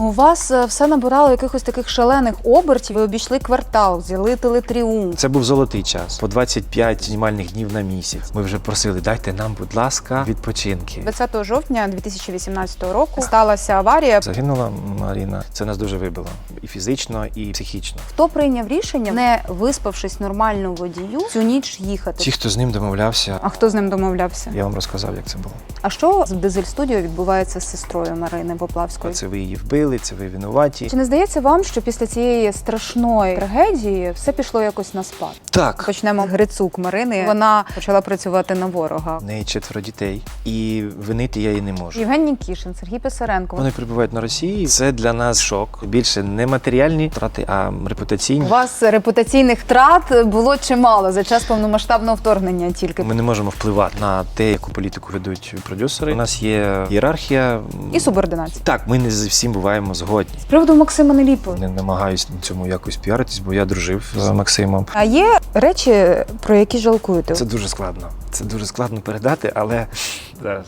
У вас е, все набирало якихось таких шалених обертів. Ви обійшли квартал, взяли телетріумф. Це був золотий час. По 25 знімальних днів на місяць. Ми вже просили, дайте нам, будь ласка, відпочинки. 20 жовтня 2018 року сталася аварія. Загинула Маріна. Це нас дуже вибило і фізично, і психічно. Хто прийняв рішення, не виспавшись нормально водію, цю ніч їхати? Ті, хто з ним домовлявся, А хто з ним домовлявся? я вам розказав, як це було. А що з дизель студіо відбувається з сестрою Марини Поплавської? Це ви її вбили, це ви винуваті. Чи не здається вам, що після цієї страшної трагедії все пішло якось на спад? Так. Почнемо Грицук Марини. Вона почала працювати на ворога. В неї четверо дітей, і винити я її не можу. Євген Нікішин, Сергій Писаренко. Вони перебувають на Росії. Це для нас шок. Більше не матеріальні втрати, а репутаційні. У вас репутаційних втрат було чимало за час повномасштабного вторгнення. Тільки Ми не можемо впливати на те, яку політику ведуть продюсери. У нас є ієрархія. і субординація. Так, ми не з всім буваємо згодні. З приводу Максима Неліпова. Не намагаюсь на цьому якось піаритись, бо я дружив з Максимом. А є речі, про які жалкуєте? Це дуже складно. Це дуже складно передати, але зараз.